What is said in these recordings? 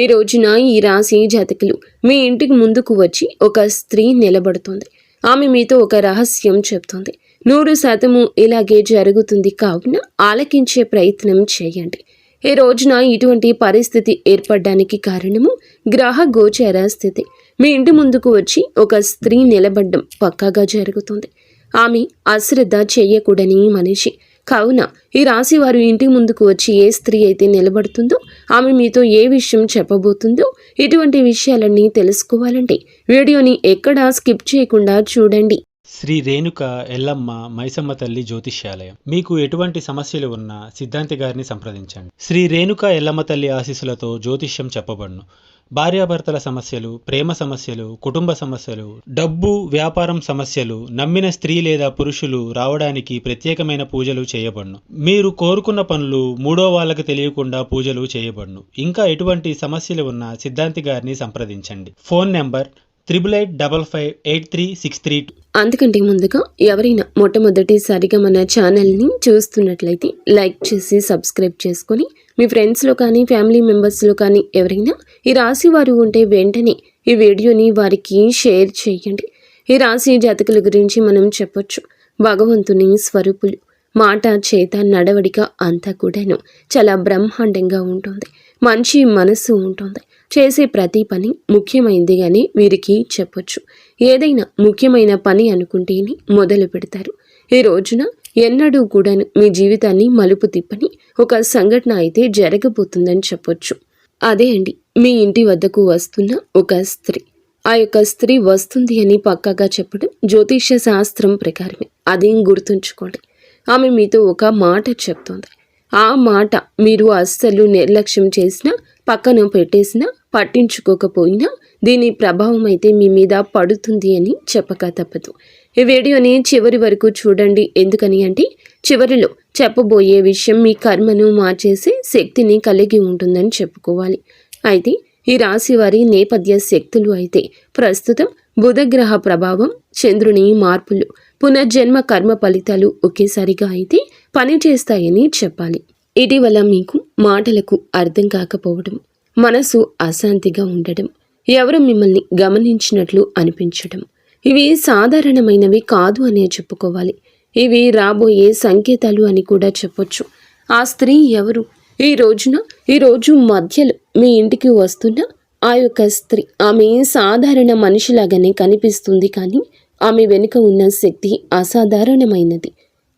ఈ రోజున ఈ రాశి జాతకులు మీ ఇంటికి ముందుకు వచ్చి ఒక స్త్రీ నిలబడుతుంది. ఆమె మీతో ఒక రహస్యం చెప్తుంది. నూరు శాతము ఇలాగే జరుగుతుంది కావున ఆలకించే ప్రయత్నం చేయండి. ఈ రోజున ఇటువంటి పరిస్థితి ఏర్పడడానికి కారణము గ్రహ గోచర స్థితి. మీ ఇంటి ముందుకు వచ్చి ఒక స్త్రీ నిలబడడం పక్కాగా జరుగుతుంది. ఆమె అశ్రద్ధ చేయకూడని మనిషి. కావున ఈ రాశి వారు ఇంటి ముందుకు వచ్చి ఏ స్త్రీ అయితే నిలబడుతుందో ఆమె మీతో ఏ విషయం చెప్పబోతుందో ఇటువంటి విషయాలన్నీ తెలుసుకోవాలంటే వీడియోని ఎక్కడా స్కిప్ చేయకుండా చూడండి. శ్రీ రేణుక ఎల్లమ్మ మైసమ్మ తల్లి జ్యోతిష్యాలయం. మీకు ఎటువంటి సమస్యలు ఉన్నా సిద్ధాంతి గారిని సంప్రదించండి. శ్రీ రేణుక ఎల్లమ్మ తల్లి ఆశీస్సులతో జ్యోతిష్యం చెప్పబడును. భార్యాభర్తల సమస్యలు ప్రేమ సమస్యలు కుటుంబ సమస్యలు డబ్బు వ్యాపారం సమస్యలు నమ్మిన స్త్రీ లేదా పురుషులు రావడానికి ప్రత్యేకమైన పూజలు చేయబడును. మీరు కోరుకున్న పనులు మూడో వాళ్ళకి తెలియకుండా పూజలు చేయబడును. ఇంకా ఎటువంటి సమస్యలు ఉన్నా సిద్ధాంతి గారిని సంప్రదించండి. Phone number triple eight double five eight three six three అందుకంటే ముందుగా ఎవరైనా మొట్టమొదటిసారిగా మన ఛానల్ని చూస్తున్నట్లయితే లైక్ చేసి సబ్స్క్రైబ్ చేసుకొని మీ ఫ్రెండ్స్లో కానీ ఫ్యామిలీ మెంబర్స్లో కానీ ఎవరైనా ఈ రాశి వారు ఉంటే వెంటనే ఈ వీడియోని వారికి షేర్ చేయండి. ఈ రాశి జాతకుల గురించి మనం చెప్పొచ్చు. భగవంతుని స్వరూపులు. మాట చేత నడవడిక అంతా కూడాను చాలా బ్రహ్మాండంగా ఉంటుంది. మంచి మనసు ఉంటుంది. చేసే ప్రతి పని ముఖ్యమైనది అని వీరికి చెప్పొచ్చు. ఏదైనా ముఖ్యమైన పని అనుకుంటేనే మొదలు పెడతారు. ఈ రోజున ఎన్నడూ కూడా మీ జీవితాన్ని మలుపు తిప్పని ఒక సంఘటన అయితే జరగబోతుందని చెప్పొచ్చు. అదే అండి మీ ఇంటి వద్దకు వస్తున్న ఒక స్త్రీ. ఆ యొక్క స్త్రీ వస్తుంది అని పక్కాగా చెప్పడం జ్యోతిష్య శాస్త్రం ప్రకారమే. అదేం గుర్తుంచుకోండి. ఆమె మీతో ఒక మాట చెప్తోంది. ఆ మాట మీరు అస్సలు నిర్లక్ష్యం చేసినా పక్కన పెట్టేసినా పట్టించుకోకపోయినా దీని ప్రభావం అయితే మీ మీద పడుతుంది అని చెప్పక తప్పదు. ఈ వీడియోని చివరి వరకు చూడండి. ఎందుకని అంటే చివరిలో చెప్పబోయే విషయం మీ కర్మను మార్చేసే శక్తిని కలిగి ఉంటుందని చెప్పుకోవాలి. అయితే ఈ రాశి వారి నేపథ్య శక్తులు అయితే ప్రస్తుతం బుధగ్రహ ప్రభావం చంద్రుని మార్పులు పునర్జన్మ కర్మ ఫలితాలు ఒకేసారిగా అయితే పనిచేస్తాయని చెప్పాలి. ఇటీవల మీకు మాటలకు అర్థం కాకపోవడం మనసు అశాంతిగా ఉండడం ఎవరు మిమ్మల్ని గమనించినట్లు అనిపించడం ఇవి సాధారణమైనవి కాదు అనే చెప్పుకోవాలి. ఇవి రాబోయే సంకేతాలు అని కూడా చెప్పొచ్చు. ఆ స్త్రీ ఎవరు? ఈ రోజున ఈరోజు మధ్యలో మీ ఇంటికి వస్తున్న ఆ యొక్క స్త్రీ ఆమె సాధారణ మనిషిలాగానే కనిపిస్తుంది కానీ ఆమె వెనుక ఉన్న శక్తి అసాధారణమైనది.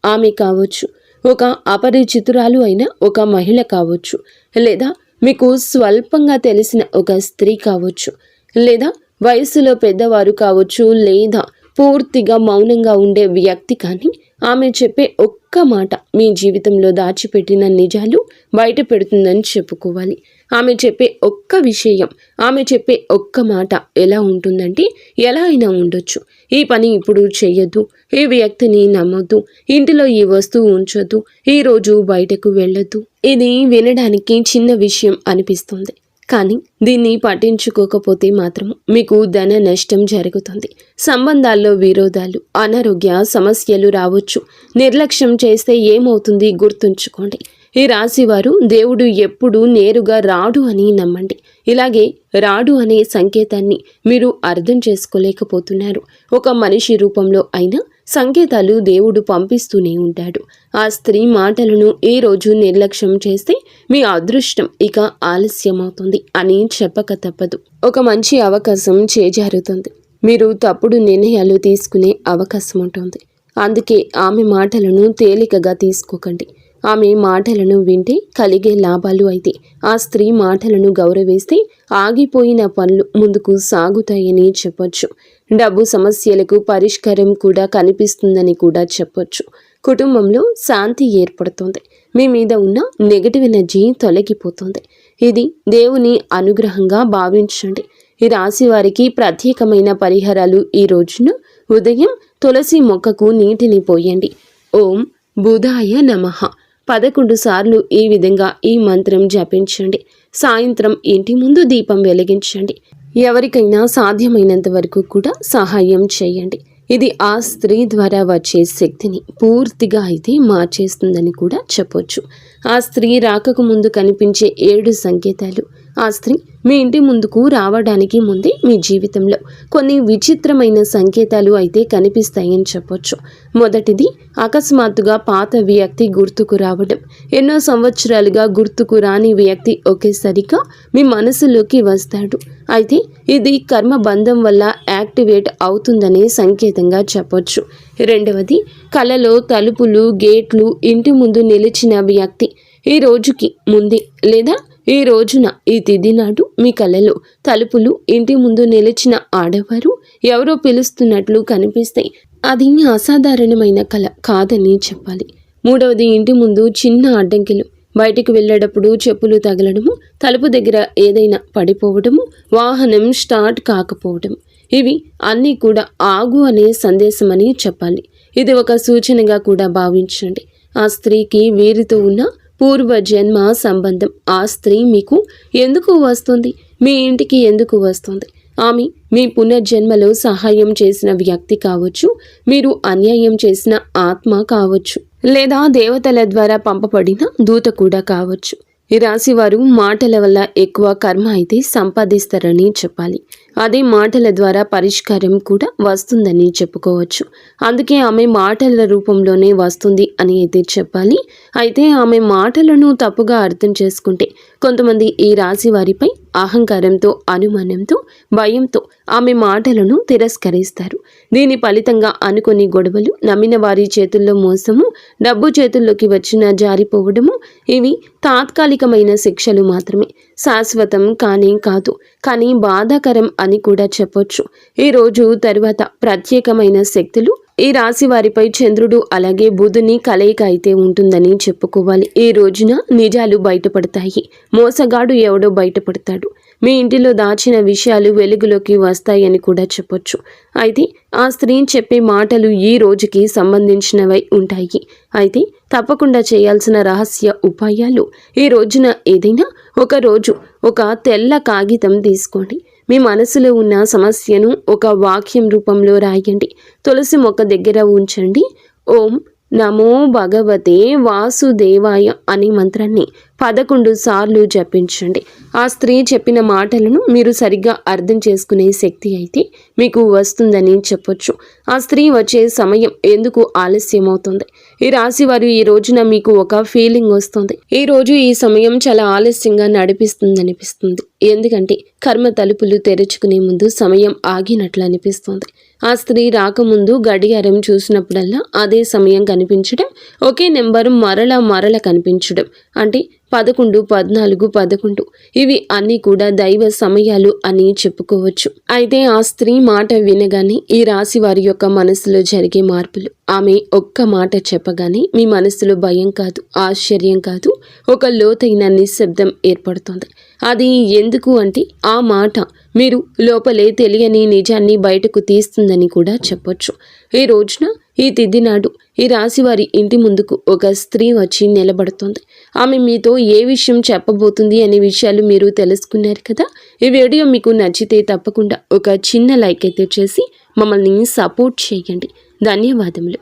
ఆమె కావచ్చు ఒక అపరిచితురాలు అయిన ఒక మహిళ కావచ్చు లేదా మీకు స్వల్పంగా తెలిసిన ఒక స్త్రీ కావచ్చు లేదా వయసులో పెద్దవారు కావచ్చు లేదా పూర్తిగా మౌనంగా ఉండే వ్యక్తి కానీ ఆమె చెప్పే ఒక్క మాట మీ జీవితంలో దాచిపెట్టిన నిజాలు బయట పెడుతుందని చెప్పుకోవాలి. ఆమె చెప్పే ఒక్క విషయం ఆమె చెప్పే ఒక్క మాట ఎలా ఉంటుందంటే ఎలా అయినా ఉండొచ్చు. ఈ పని ఇప్పుడు చెయ్యొద్దు ఈ వ్యక్తిని నమ్మొద్దు ఇంటిలో ఈ వస్తువు ఉంచొద్దు ఈరోజు బయటకు వెళ్ళొద్దు. ఇది వినడానికి చిన్న విషయం అనిపిస్తుంది. కానీ దీన్ని పట్టించుకోకపోతే మాత్రం మీకు ధన నష్టం జరుగుతుంది. సంబంధాల్లో విరోధాలు అనారోగ్య సమస్యలు రావచ్చు. నిర్లక్ష్యం చేస్తే ఏమవుతుంది గుర్తుంచుకోండి. ఈ రాశివారు దేవుడు ఎప్పుడూ నేరుగా రాడు అని నమ్మండి. ఇలాగే రాడు అనే సంకేతాన్ని మీరు అర్థం చేసుకోలేకపోతున్నారు. ఒక మనిషి రూపంలో అయినా సంకేతాలు దేవుడు పంపిస్తూనే ఉంటాడు. ఆ స్త్రీ మాటలను ఏ రోజు నిర్లక్ష్యం చేస్తే మీ అదృష్టం ఇక ఆలస్యమవుతుంది అని చెప్పక తప్పదు. ఒక మంచి అవకాశం చేజారుతుంది. మీరు తప్పుడు నిర్ణయాలు తీసుకునే అవకాశం ఉంటుంది. అందుకే ఆమె మాటలను తేలికగా తీసుకోకండి. ఆమె మాటలను వింటే కలిగే లాభాలు అయితే. ఆ స్త్రీ మాటలను గౌరవిస్తే ఆగిపోయిన పనులు ముందుకు సాగుతాయని చెప్పొచ్చు. డబ్బు సమస్యలకు పరిష్కారం కూడా కనిపిస్తుందని కూడా చెప్పొచ్చు. కుటుంబంలో శాంతి ఏర్పడుతుంది. మీ మీద ఉన్న నెగటివ్ ఎనర్జీ తొలగిపోతుంది. ఇది దేవుని అనుగ్రహంగా భావించండి. ఈ రాశి వారికి ప్రత్యేకమైన పరిహారాలు ఈ రోజున ఉదయం తులసి మొక్కకు నీటిని పోయండి. ఓం బుధాయ నమః. పదకొండు సార్లు ఈ విధంగా ఈ మంత్రం జపించండి. సాయంత్రం ఇంటి ముందు దీపం వెలిగించండి. ఎవరికైనా సాధ్యమైనంత వరకు కూడా సహాయం చేయండి. ఇది ఆ స్త్రీ ద్వారా వచ్చే శక్తిని పూర్తిగా అయితే మార్చేస్తుందని కూడా చెప్పొచ్చు. ఆ స్త్రీ రాకకు ముందు కనిపించే ఏడు సంకేతాలు. ఆ స్త్రీ మీ ఇంటి ముందుకు రావడానికి ముందే మీ జీవితంలో కొన్ని విచిత్రమైన సంకేతాలు అయితే కనిపిస్తాయని చెప్పొచ్చు. మొదటిది అకస్మాత్తుగా పాత వ్యక్తి గుర్తుకు రావడం. ఎన్నో సంవత్సరాలుగా గుర్తుకు రాని వ్యక్తి ఒకేసారిగా మీ మనసులోకి వస్తాడు. అయితే ఇది కర్మ బంధం వల్ల యాక్టివేట్ అవుతుందనే సంకేతంగా చెప్పొచ్చు. రెండవది కలలో తలుపులు గేట్లు ఇంటి ముందు నిలిచిన వ్యక్తి ఈ రోజుకి ముందే లేదా ఈ రోజున ఈ తిథి నాడు మీ కలలో తలుపులు ఇంటి ముందు నిలిచిన ఆడవారు ఎవరో పిలుస్తున్నట్లు కనిపిస్తాయి అది అసాధారణమైన కళ కాదని చెప్పాలి. మూడవది ఇంటి ముందు చిన్న అడ్డంకిలు బయటికి వెళ్ళేటప్పుడు చెప్పులు తగలడము తలుపు దగ్గర ఏదైనా పడిపోవడము వాహనం స్టార్ట్ కాకపోవడం. ఇవి అన్నీ కూడా ఆగు అనే సందేశమని చెప్పాలి. ఇది ఒక సూచనగా కూడా భావించండి. ఆ స్త్రీకి వీరితో ఉన్న పూర్వ జన్మ సంబంధం ఆ స్త్రీ మీకు ఎందుకు వస్తుంది? మీ ఇంటికి ఎందుకు వస్తుంది? ఆమె మీ పునర్జన్మలో సహాయం చేసిన వ్యక్తి కావచ్చు మీరు అన్యాయం చేసిన ఆత్మ కావచ్చు లేదా దేవతల ద్వారా పంపబడిన దూత కూడా కావచ్చు. ఈ రాశి వారు మాటల వల్ల ఎక్కువ కర్మ అయితే సంపాదిస్తారని చెప్పాలి. అదే మాటల ద్వారా పరిష్కారం కూడా వస్తుందని చెప్పుకోవచ్చు. అందుకే ఆమె మాటల రూపంలోనే వస్తుంది అని అయితే చెప్పాలి. అయితే ఆమె మాటలను తప్పుగా అర్థం చేసుకుంటే కొంతమంది ఈ రాశి వారిపై అహంకారంతో అనుమానంతో భయంతో ఆమె మాటలను తిరస్కరిస్తారు. దీని ఫలితంగా అనుకొని గొడవలు నమ్మిన వారి చేతుల్లో మోసము డబ్బు చేతుల్లోకి వచ్చిన జారిపోవడము ఇవి తాత్కాలికమైన శిక్షలు మాత్రమే. శాశ్వతం కానీ కాదు కానీ బాధాకరం అని కూడా చెప్పొచ్చు. ఈ రోజు తరువాత ప్రత్యేకమైన శక్తులు ఈ రాశి వారిపై చంద్రుడు అలాగే బుధుని కలయిక అయితే ఉంటుందని చెప్పుకోవాలి. ఈ రోజున నిజాలు బయటపడతాయి. మోసగాడు ఎవడో బయటపడతాడు. మీ ఇంటిలో దాచిన విషయాలు వెలుగులోకి వస్తాయని కూడా చెప్పొచ్చు. అయితే ఆ స్త్రీ చెప్పే మాటలు ఈ రోజుకి సంబంధించినవై ఉంటాయి. అయితే తప్పకుండా చేయాల్సిన రహస్య ఉపాయాలు ఈ రోజున ఏదైనా? ఒక రోజు ఒక తెల్ల కాగితం తీసుకోండి. మీ మనసులో ఉన్న సమస్యను ఒక వాక్యం రూపంలో రాయండి. తులసి మొక్క దగ్గర ఉంచండి. ఓం నమో భగవతే వాసుదేవాయ అనే మంత్రాన్ని పదకొండు సార్లు జపించండి. ఆ స్త్రీ చెప్పిన మాటలను మీరు సరిగ్గా అర్థం చేసుకునే శక్తి అయితే మీకు వస్తుందని చెప్పొచ్చు. ఆ స్త్రీ వచ్చే సమయం ఎందుకు ఆలస్యం అవుతుంది ఈ రాశి వారు ఈ రోజున మీకు ఒక ఫీలింగ్ వస్తుంది. ఈ రోజు ఈ సమయం చాలా ఆలస్యంగా నడిపిస్తుంది అనిపిస్తుంది ఎందుకంటే కర్మ తలుపులు తెరుచుకునే ముందు సమయం ఆగినట్లు అనిపిస్తుంది. ఆ స్త్రీ రాకముందు గడియారం చూసినప్పుడల్లా అదే సమయం కనిపించడం ఒకే నెంబర్ మరల మరల కనిపించడం అంటే పదకొండు పద్నాలుగు పదకొండు. ఇవి అన్నీ కూడా దైవ సమయాలు అని చెప్పుకోవచ్చు. అయితే ఆ స్త్రీ మాట వినగానే ఈ రాశి వారి యొక్క మనసులో జరిగే మార్పులు. ఆమె ఒక్క మాట చెప్పగానే మీ మనసులో భయం కాదు ఆశ్చర్యం కాదు ఒక లోతైన నిశ్శబ్దం ఏర్పడుతుంది. అది ఎందుకు అంటే ఆ మాట మీరు లోపలే తెలియని నిజాన్ని బయటకు తీస్తుందని కూడా చెప్పొచ్చు. ఈ రోజున ఈ తిథి నాడు ఈ రాశి వారి ఇంటి ముందుకు ఒక స్త్రీ వచ్చి నిలబడుతుంది. ఆమె మీతో ఏ విషయం చెప్పబోతుంది అనే విషయాలు మీరు తెలుసుకున్నారు కదా? ఈ వీడియో మీకు నచ్చితే తప్పకుండా ఒక చిన్న లైక్ అయితే చేసి మమ్మల్ని సపోర్ట్ చేయండి. ధన్యవాదములు.